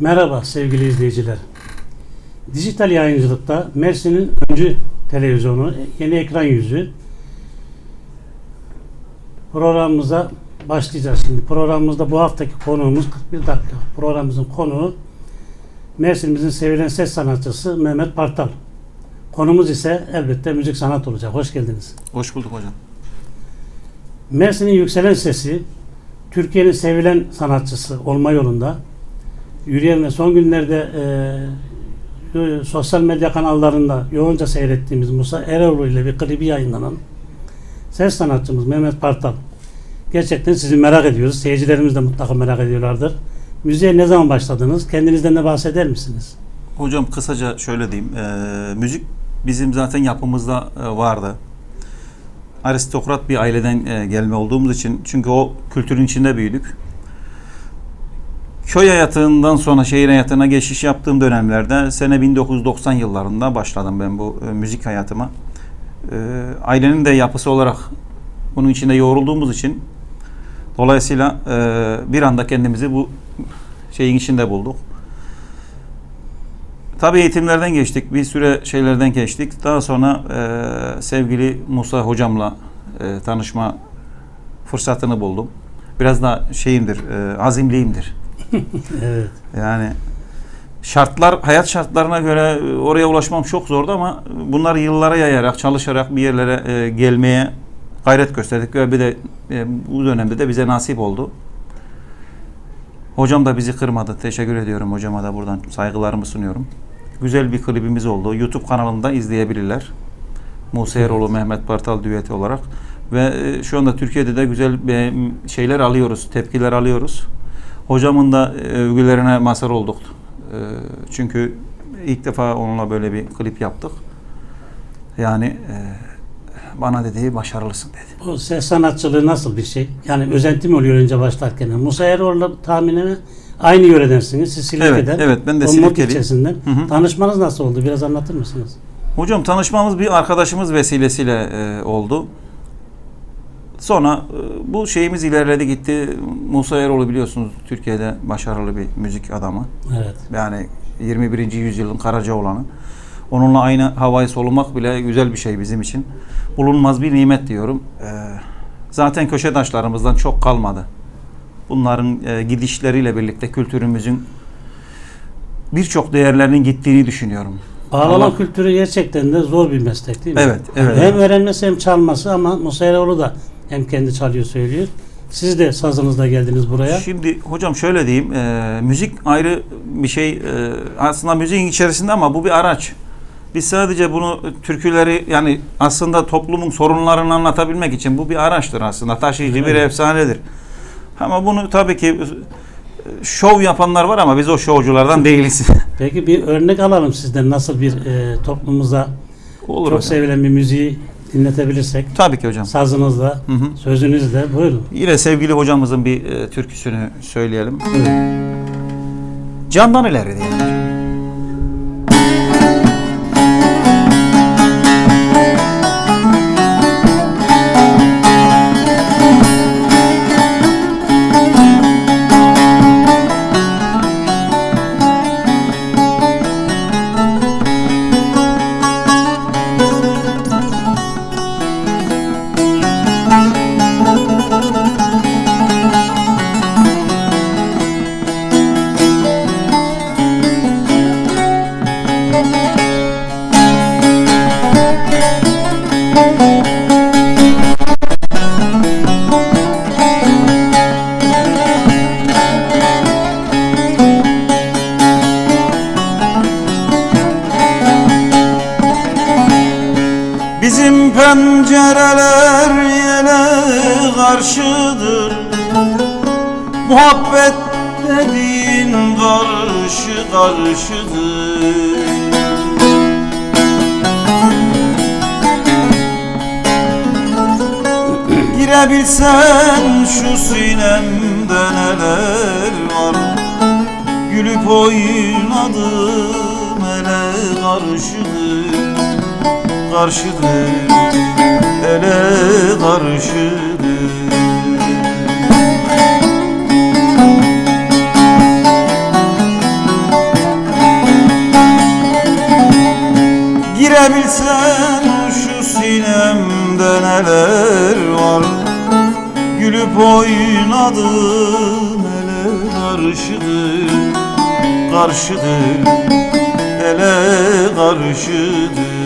Merhaba sevgili izleyiciler. Dijital yayıncılıkta Mersin'in öncü televizyonu, yeni ekran yüzü. Programımıza başlayacağız şimdi. Programımızda bu haftaki konuğumuz 41 dakika. Programımızın konuğu Mersin'imizin sevilen ses sanatçısı Mehmet Partal. Konumuz ise elbette müzik sanat olacak. Hoş geldiniz. Hoş bulduk hocam. Mersin'in yükselen sesi, Türkiye'nin sevilen sanatçısı olma yolunda yürüyen son günlerde e, sosyal medya kanallarında yoğunca seyrettiğimiz Musa Eroğlu ile bir klibi yayınlanan ses sanatçımız Mehmet Partal. Gerçekten sizi merak ediyoruz. Seyircilerimiz de mutlaka merak ediyorlardır. Müziğe ne zaman başladınız? Kendinizden de bahseder misiniz? Hocam kısaca şöyle diyeyim. E, müzik bizim zaten yapımızda e, vardı. Aristokrat bir aileden e, gelme olduğumuz için çünkü o kültürün içinde büyüdük. Köy hayatından sonra şehir hayatına geçiş yaptığım dönemlerde sene 1990 yıllarında başladım ben bu e, müzik hayatıma. E, ailenin de yapısı olarak bunun içinde yoğrulduğumuz için dolayısıyla e, bir anda kendimizi bu şeyin içinde bulduk. Tabii eğitimlerden geçtik, bir süre şeylerden geçtik. Daha sonra e, sevgili Musa hocamla e, tanışma fırsatını buldum. Biraz da şeyimdir, e, azimliyimdir. evet. Yani şartlar, hayat şartlarına göre oraya ulaşmam çok zordu ama bunları yıllara yayarak, çalışarak bir yerlere e, gelmeye gayret gösterdik ve bir de e, bu dönemde de bize nasip oldu. Hocam da bizi kırmadı. Teşekkür ediyorum hocama da buradan saygılarımı sunuyorum. Güzel bir klibimiz oldu. YouTube kanalında izleyebilirler. Musa Eroğlu, Mehmet Bartal düeti olarak. Ve e, şu anda Türkiye'de de güzel şeyler alıyoruz, tepkiler alıyoruz. Hocamın da e, övgülerine mazhar olduk. E, çünkü ilk defa onunla böyle bir klip yaptık. Yani bana dediği başarılısın dedi. O ses sanatçılığı nasıl bir şey? Yani özenti mi oluyor önce başlarken? Musa Eroğlu tahminine aynı yöredensiniz. Siz Silifke'den. Evet, evet ben de Silifke'liyim. ilçesinden. Hı hı. Tanışmanız nasıl oldu? Biraz anlatır mısınız? Hocam tanışmamız bir arkadaşımız vesilesiyle e, oldu. Sonra e, bu şeyimiz ilerledi gitti. Musa Eroğlu biliyorsunuz Türkiye'de başarılı bir müzik adamı. Evet. Yani 21. yüzyılın Karaca olanı. Onunla aynı havayı solumak bile güzel bir şey bizim için. Bulunmaz bir nimet diyorum. Ee, zaten köşe taşlarımızdan çok kalmadı. Bunların e, gidişleriyle birlikte kültürümüzün birçok değerlerinin gittiğini düşünüyorum. Bağlama Allah... kültürü gerçekten de zor bir meslek değil mi? Evet, evet. Hem öğrenmesi hem çalması ama Musa Eroğlu da hem kendi çalıyor söylüyor. Siz de sazınızla geldiniz buraya. Şimdi hocam şöyle diyeyim. E, müzik ayrı bir şey. E, aslında müziğin içerisinde ama bu bir araç. Biz sadece bunu türküleri yani aslında toplumun sorunlarını anlatabilmek için bu bir araçtır aslında. Taşıyıcı evet. bir efsanedir. Ama bunu tabii ki şov yapanlar var ama biz o şovculardan değiliz. Peki bir örnek alalım sizden nasıl bir e, toplumumuza Olur çok hocam. sevilen bir müziği dinletebilirsek. Tabii ki hocam. Sazınızla, hı hı. sözünüzle buyurun. Yine sevgili hocamızın bir e, türküsünü söyleyelim. Evet. Candan ileri diyelim. Bile bilsen şu sinemde neler var? Gülüp oynadım ele karşıdır. Karşıdır ele karşıdır. Girebilsen şu sinemde neler oynadığım ele karşıdır Karşıdır ele karşıdır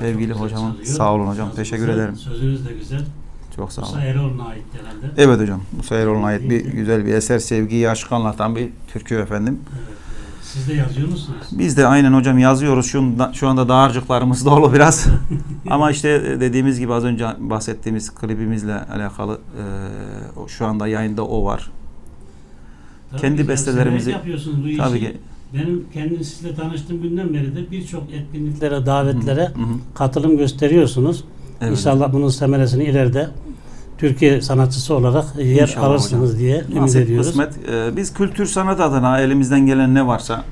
sevgili çalıyor. sağ olun hocam teşekkür de- ederim. Sözünüz de güzel. Çok sağ olun. Musa Eroğlu'na ait herhalde. Evet hocam. Musa Eroğlu'na ait bir güzel bir eser sevgiyi aşkı anlatan bir türkü efendim. Evet. Siz de yazıyor musunuz? Biz de aynen hocam yazıyoruz. Şu, şu anda dağarcıklarımız dolu biraz. Ama işte dediğimiz gibi az önce bahsettiğimiz klibimizle alakalı e, şu anda yayında o var. Tabii Kendi bestelerimizi-. Tabii ki. Benim kendim sizle tanıştığım günden beri de birçok etkinliklere, davetlere Hı hı. katılım gösteriyorsunuz. Evet. İnşallah bunun semeresini ileride Türkiye sanatçısı olarak yer İnşallah alırsınız hocam. diye ümit Nasip ediyoruz. kısmet. Ee, biz kültür sanat adına elimizden gelen ne varsa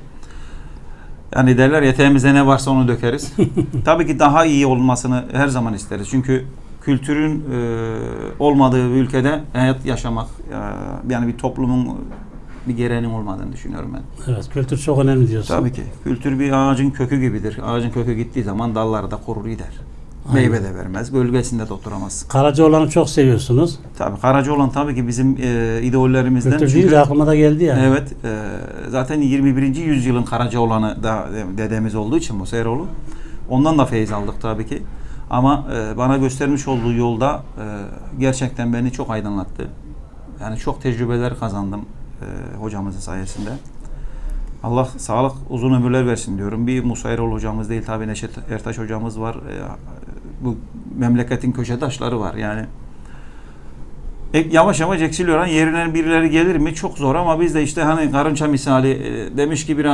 yani derler yeteğimizde ne varsa onu dökeriz. Tabii ki daha iyi olmasını her zaman isteriz. Çünkü kültürün e, olmadığı bir ülkede hayat yaşamak e, yani bir toplumun bir gereğinin olmadığını düşünüyorum ben. Evet, kültür çok önemli diyorsun. Tabii ki. Kültür bir ağacın kökü gibidir. Ağacın kökü gittiği zaman dalları da kurur gider. Aynen. Meyve de vermez. Gölgesinde de oturamaz. Karacaoğlan'ı çok seviyorsunuz. Tabii Karacaoğlan tabii ki bizim e, idollerimizden. Kültür Çünkü- deyince aklıma da geldi yani. Evet. e, zaten 21. yüzyılın Karacaoğlan'ı da dedemiz olduğu için Musa Eroğlu. Ondan da feyiz aldık tabii ki. Ama e, bana göstermiş olduğu yolda e, gerçekten beni çok aydınlattı. Yani çok tecrübeler kazandım e, hocamızın sayesinde. Allah sağlık uzun ömürler versin diyorum. Bir Musa Erol hocamız değil tabii Neşet Ertaş hocamız var. E, bu memleketin köşe taşları var yani. E, yavaş yavaş eksiliyor. Hani yerine birileri gelir mi? Çok zor ama biz de işte hani karınca misali e, demiş ki bir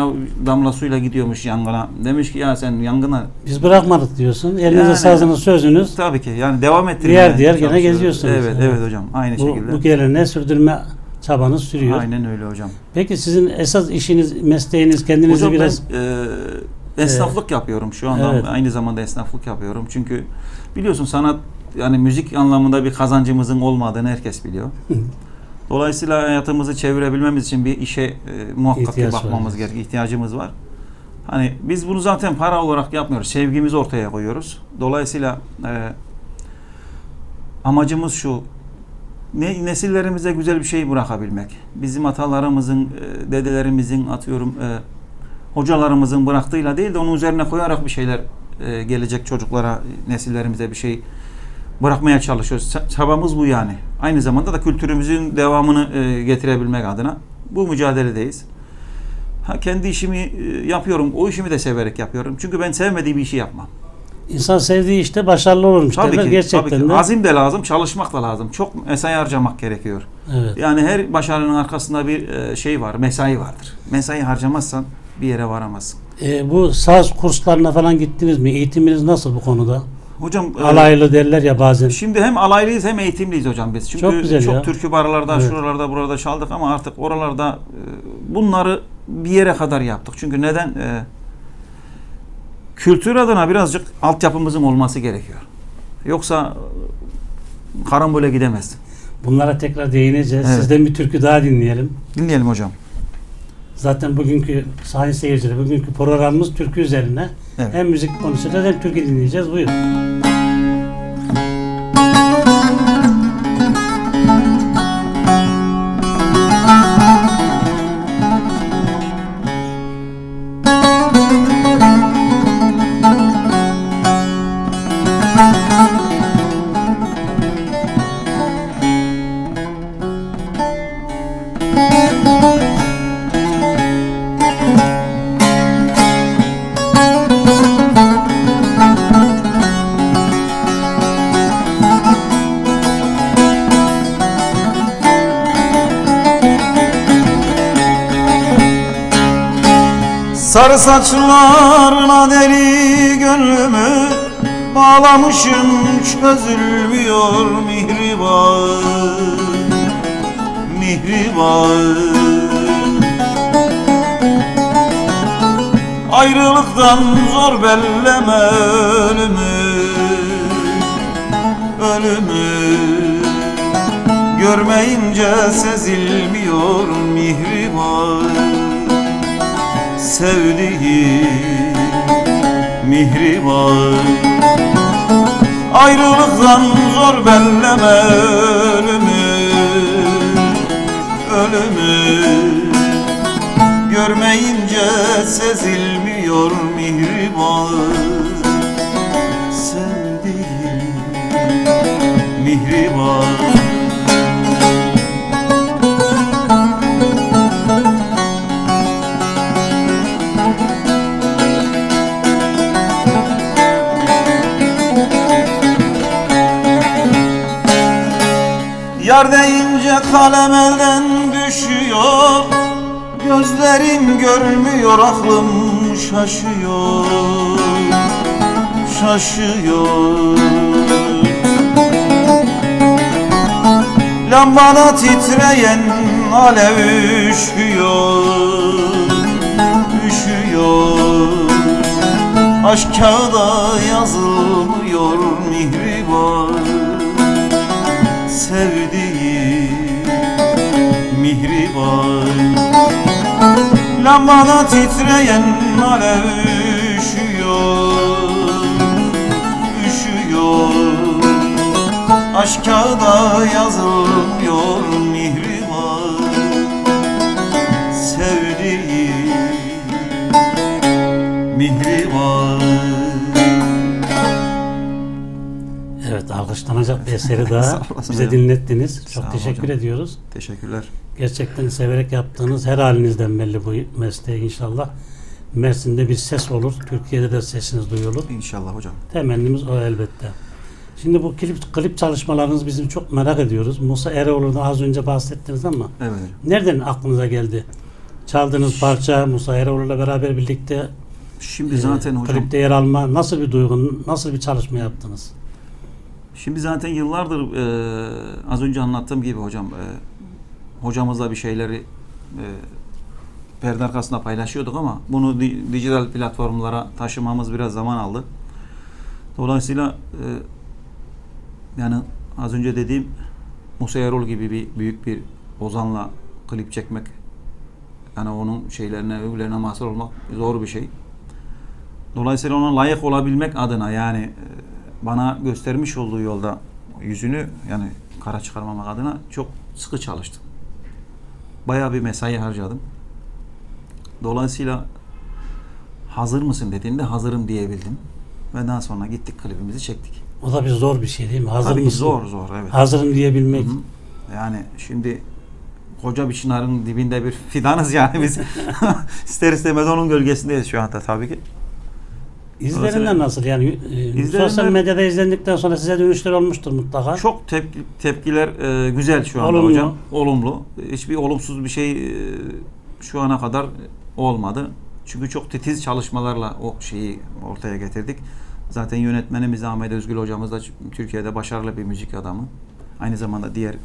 damla suyla gidiyormuş yangına. Demiş ki ya sen yangına Biz bırakmadık diyorsun. Elinize Yani- sazınız, sözünüz tabii ki yani devam ettirmeye Diğer diğer gene geziyorsunuz. Evet, Evet. evet hocam. Aynı bu, şekilde. bu geleneği sürdürme çabanız sürüyor. Aynen öyle hocam. Peki sizin esas işiniz, mesleğiniz, kendinizi Hocam biraz ben e, esnaflık yapıyorum şu anda. Evet. Aynı zamanda esnaflık yapıyorum. Çünkü biliyorsun sanat yani müzik anlamında bir kazancımızın olmadığını herkes biliyor. Dolayısıyla hayatımızı çevirebilmemiz için bir işe e, muhakkak İhtiyaç bakmamız gerekiyor. ihtiyacımız var. Hani biz bunu zaten para olarak yapmıyoruz. Sevgimizi ortaya koyuyoruz. Dolayısıyla e, amacımız şu. Ne, nesillerimize güzel bir şey bırakabilmek. Bizim atalarımızın, e, dedelerimizin atıyorum e, hocalarımızın bıraktığıyla değil de onun üzerine koyarak bir şeyler e, gelecek çocuklara, nesillerimize bir şey bırakmaya çalışıyoruz. Çabamız bu yani. Aynı zamanda da kültürümüzün devamını getirebilmek adına bu mücadeledeyiz. Ha, kendi işimi yapıyorum. O işimi de severek yapıyorum. Çünkü ben sevmediğim bir işi yapmam. İnsan sevdiği işte başarılı olurmuş Tabii derler. ki, Gerçekten tabii ki. de. Azim de lazım, çalışmak da lazım. Çok mesai harcamak gerekiyor. Evet. Yani her başarının arkasında bir e, şey var, mesai vardır. Mesai harcamazsan bir yere varamazsın. E, bu saz kurslarına falan gittiniz mi? Eğitiminiz nasıl bu konuda? Hocam e, Alaylı derler ya bazen. Şimdi hem alaylıyız hem eğitimliyiz hocam biz. Çünkü Çok güzel çok ya. türkü barlarda, Evet. şuralarda, burada çaldık ama artık oralarda e, bunları bir yere kadar yaptık. Çünkü neden? E, kültür adına birazcık altyapımızın olması gerekiyor. Yoksa e, karambole gidemez. Bunlara tekrar değineceğiz. Evet. Sizden bir türkü daha dinleyelim. Dinleyelim hocam. Zaten bugünkü sayın seyirciler, bugünkü programımız türkü üzerine. Evet. Hem müzik konuşacağız hem türkü dinleyeceğiz. Buyurun. Saçlarına deli gönlümü Bağlamışım çözülmüyor mihriban Mihriban Ayrılıktan zor belleme ölümü Ölümü. Görmeyince sezilmiyor mihriban sevdiğim mihriban Ayrılıktan zor belleme ölümü Ölümü. Görmeyince sezilmiyor mihriban Sevdiğim mihriban Yar deyince kalem elden düşüyor Gözlerim görmüyor aklım şaşıyor Şaşıyor. Lambada titreyen alev üşüyor Üşüyor. Aşk kağıda yazılmıyor Lambada titreyen alev üşüyor Üşüyor Aşk kağıda yazılmıyor mihriban Sevdiğim mihriban Evet, alkışlanacak bir eseri daha Sağ olasın bize hocam. dinlettiniz. Sağ Çok teşekkür hocam. ediyoruz. Teşekkürler. Gerçekten severek yaptığınız her halinizden belli bu mesleği inşallah. Mersin'de bir ses olur. Türkiye'de de sesiniz duyulur. İnşallah hocam. Temennimiz o elbette. Şimdi bu klip, klip çalışmalarınız bizim çok merak ediyoruz. Musa Eroğlu'nu az önce bahsettiniz ama Evet nereden aklınıza geldi? Çaldığınız parça Musa Eroğlu'yla beraber birlikte Şimdi e, zaten hocam klipte yer alma nasıl bir duygu, nasıl bir çalışma yaptınız? Şimdi zaten yıllardır e, az önce anlattığım gibi hocam e, hocamızla bir şeyleri e, perde arkasında paylaşıyorduk ama bunu di- dijital platformlara taşımamız biraz zaman aldı. Dolayısıyla e, yani az önce dediğim Musa Erol gibi bir büyük bir ozanla klip çekmek yani onun şeylerine, övgülerine mazhar olmak zor bir şey. Dolayısıyla ona layık olabilmek adına yani e, bana göstermiş olduğu yolda yüzünü yani kara çıkarmamak adına çok sıkı çalıştım. Bayağı bir mesai harcadım. Dolayısıyla hazır mısın dediğinde hazırım diyebildim. Ve daha sonra gittik klibimizi çektik. O da bir zor bir şey değil mi? Hazır Tabii mısın? zor zor evet. Hazırım diyebilmek. Hı hı. Yani şimdi koca bir çınarın dibinde bir fidanız yani biz. İster istemez onun gölgesindeyiz şu anda tabii ki. İzlerinden nasıl yani? e, İzlerinden- sosyal medyada izlendikten sonra size dönüşler olmuştur mutlaka. Çok tepki, tepkiler e, güzel şu anda Olumlu. hocam. Olumlu. Hiçbir olumsuz bir şey e, şu ana kadar olmadı. Çünkü çok titiz çalışmalarla o şeyi ortaya getirdik. Zaten yönetmenimiz Ahmet Özgül hocamız da Türkiye'de başarılı bir müzik adamı. Aynı zamanda diğer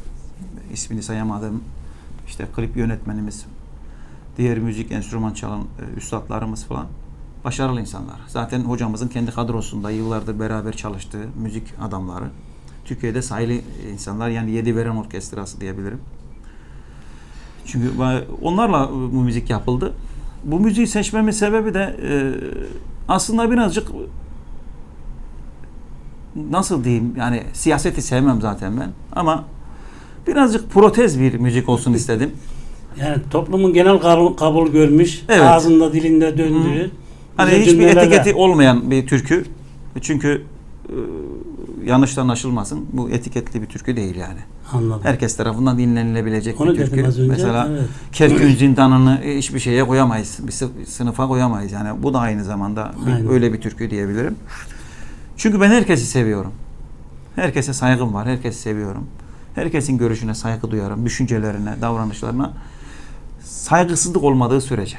ismini sayamadığım işte klip yönetmenimiz, diğer müzik enstrüman çalan e, üstadlarımız falan başarılı insanlar. Zaten hocamızın kendi kadrosunda yıllardır beraber çalıştığı müzik adamları. Türkiye'de sayılı insanlar yani yedi veren orkestrası diyebilirim. Çünkü onlarla bu müzik yapıldı. Bu müziği seçmemin sebebi de e, aslında birazcık nasıl diyeyim yani siyaseti sevmem zaten ben ama birazcık protez bir müzik olsun istedim. Yani toplumun genel kabul, kabul görmüş, Evet. ağzında dilinde döndüğü Hani güzel hiçbir cümlelerle- etiketi olmayan bir türkü. Çünkü e, yanlış anlaşılmasın. Bu etiketli bir türkü değil yani. Anladım. Herkes tarafından dinlenilebilecek Onu bir türkü. az önce. Mesela evet. Kerkün zindanını hiçbir şeye koyamayız. Bir sı- sınıfa koyamayız. Yani bu da aynı zamanda bir- Aynen. öyle bir türkü diyebilirim. Çünkü ben herkesi seviyorum. Herkese saygım var. Herkesi seviyorum. Herkesin görüşüne saygı duyarım. Düşüncelerine, davranışlarına saygısızlık olmadığı sürece.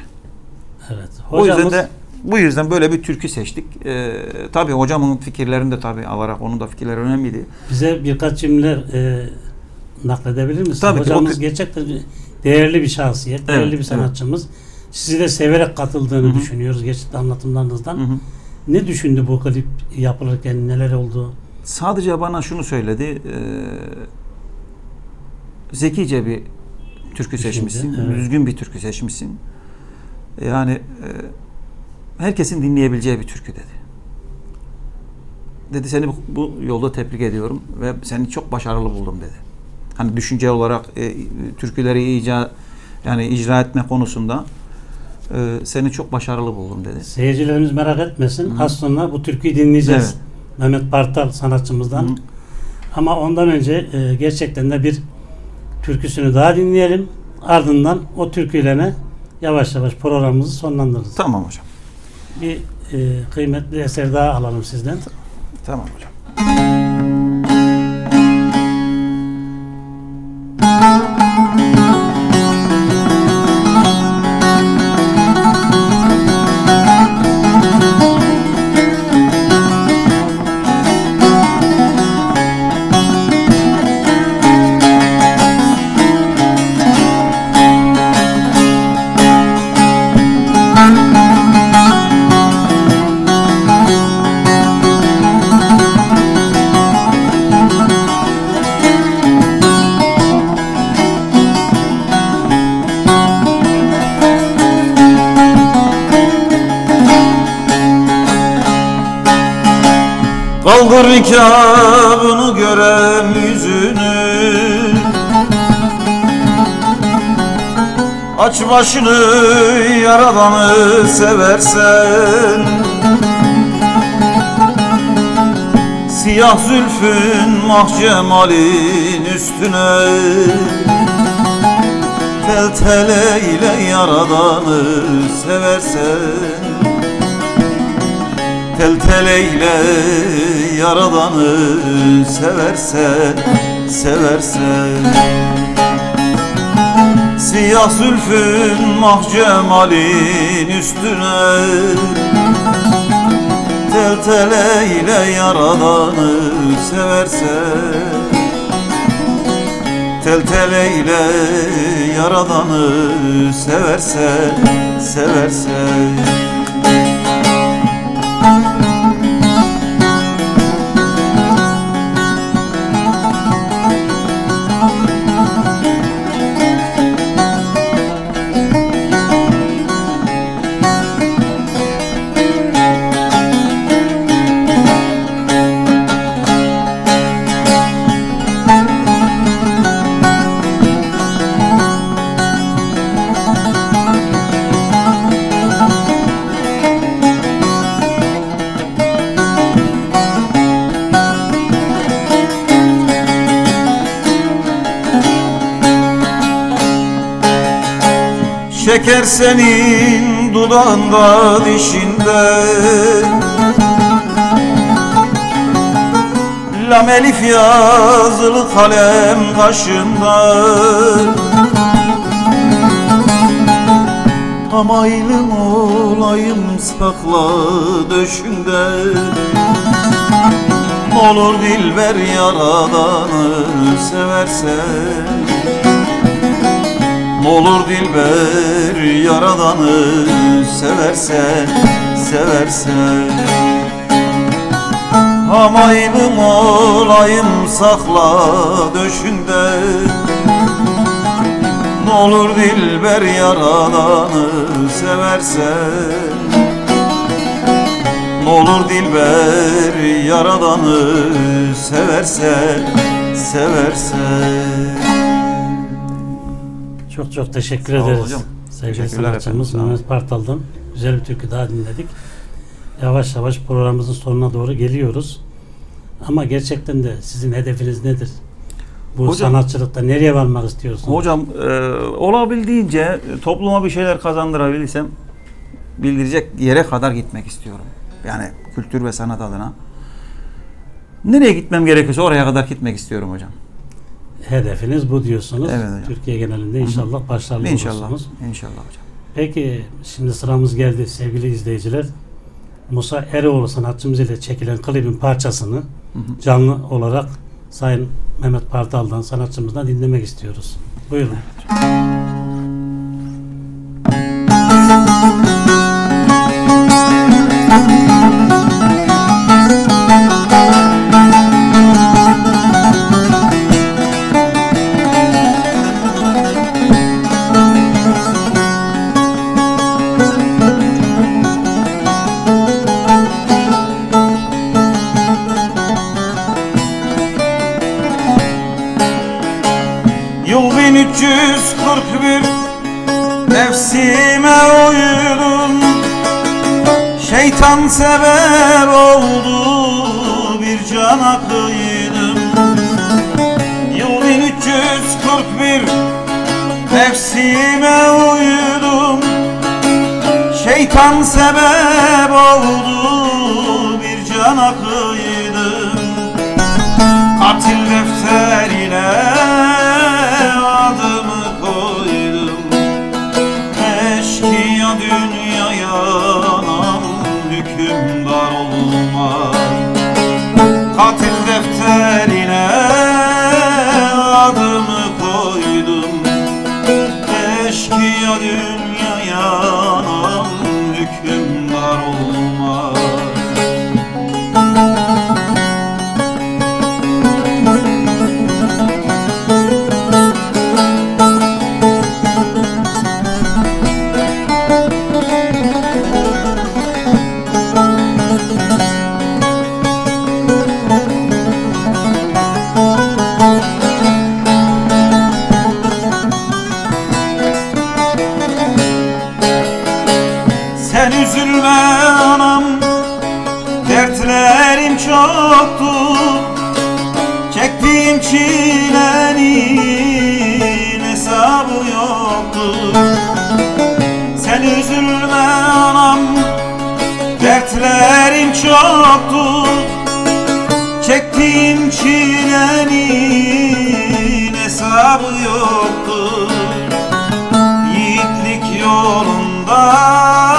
Evet. O yüzden Hocamız de bu yüzden böyle bir türkü seçtik. Ee, tabii hocamın fikirlerini de tabii alarak onun da fikirleri önemliydi. bize birkaç cümle e, nakledebilir misiniz? Tabii ki, Hocamız o- gerçekten değerli bir şahsiyet, değerli Evet, bir evet. sanatçımız. Sizi de severek katıldığını Hı hı. düşünüyoruz geçti anlatımlarınızdan. Hı hı. Ne düşündü bu klip yapılırken, neler oldu? Sadece bana şunu söyledi. eee, zekice bir türkü Düşünce, seçmişsin. evet. Düzgün bir türkü seçmişsin. Yani eee, herkesin dinleyebileceği bir türkü dedi. Dedi seni bu, bu yolda tebrik ediyorum ve seni çok başarılı buldum dedi. Hani düşünce olarak e, türküleri ica yani icra etme konusunda e, seni çok başarılı buldum dedi. Seyircilerimiz merak etmesin. Hı. Az sonra bu türküyü dinleyeceğiz. Evet. Mehmet Bartal sanatçımızdan. Hı. Ama ondan önce e, gerçekten de bir türküsünü daha dinleyelim. Ardından o türkülerine yavaş yavaş programımızı sonlandırırız. Tamam hocam. Bir e, kıymetli eser daha alalım sizden. Tamam hocam. Başını yaradanı seversen Siyah zülfün mahcemalin üstüne Tel tel eyle yaradanı seversen. Tel tel eyle yaradanı seversen Seversen Siyah zülfün mahcemalin üstüne. Tel tel eyle yaradanı seversen Tel tel eyle yaradanı seversen Seversen senin dudağında dişinde Lam elif yazılı kalem kaşında Amaylım olayım sakla döşünde. Olur dilber yaradanı seversen Olur dilber yaradanı seversen Seversen Hamaylım olayım sakla döşünde. N'olur dilber yaradanı seversen N'olur dilber yaradanı seversen Seversen Çok çok teşekkür Sağ ederiz. hocam. Sevgili sanatçımız. Mehmet Partal'dan güzel bir türkü daha dinledik. Yavaş yavaş programımızın sonuna doğru geliyoruz. Ama gerçekten de sizin hedefiniz nedir? Bu Hocam- sanatçılıkta nereye varmak istiyorsunuz? Hocam e, olabildiğince topluma bir şeyler kazandırabilirsem bildirecek yere kadar gitmek istiyorum. Yani kültür ve sanat adına. Nereye gitmem gerekiyorsa oraya kadar gitmek istiyorum hocam. Hedefiniz bu diyorsunuz. Evet hocam. Türkiye genelinde inşallah başarılı İnşallah. olursunuz. İnşallah hocam. Peki şimdi sıramız geldi sevgili izleyiciler. Musa Eroğlu sanatçımız ile çekilen klibin parçasını canlı olarak Sayın Mehmet Partal'dan sanatçımızdan dinlemek istiyoruz. Buyurun. Yıl dünyaya çoktu. Çektiğim çilenin hesabı yoktu. Sen üzülme anam Dertlerim çoktu. Çektiğim çilenin hesabı yoktu. Yiğitlik yolunda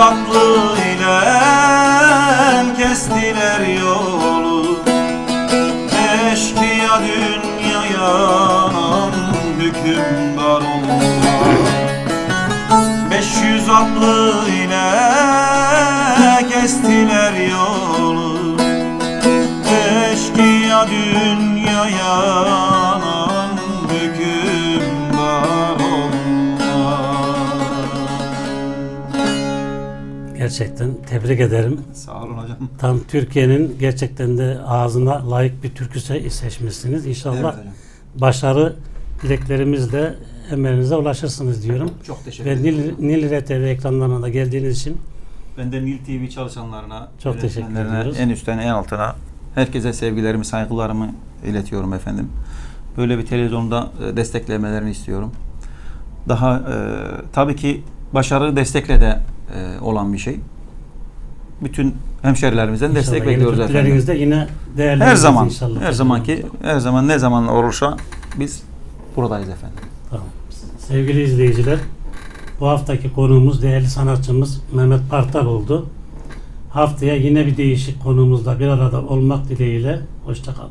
Beş yüz atlı ile kestiler yolu. Eşkıya dünyaya hükümdar oldular Beş yüz atlı ile kestiler Gerçekten tebrik ederim. Sağ olun hocam. Tam Türkiye'nin gerçekten de ağzına layık bir türkü se- seçmişsiniz. İnşallah Evet başarı dileklerimizle emelinize ulaşırsınız diyorum. Çok teşekkür Ve ederim. Nil, Nil TV ekranlarına da geldiğiniz için Ben de Nil TV çalışanlarına, Çok teşekkür ediyoruz. En üstten en altına herkese sevgilerimi, saygılarımı iletiyorum efendim. Böyle bir televizyonda e, desteklemelerini istiyorum. Daha e, tabii ki başarı destekle de e, olan bir şey. Bütün hemşerilerimizden destek İnşallah yeni bekliyoruz efendim. yine değerli Her zaman, inşallah. her zamanki, her zaman ne zaman olursa biz buradayız efendim. Tamam. Sevgili izleyiciler, bu haftaki konuğumuz değerli sanatçımız Mehmet Partal oldu. Haftaya yine bir değişik konuğumuzla bir arada olmak dileğiyle. Hoşçakalın.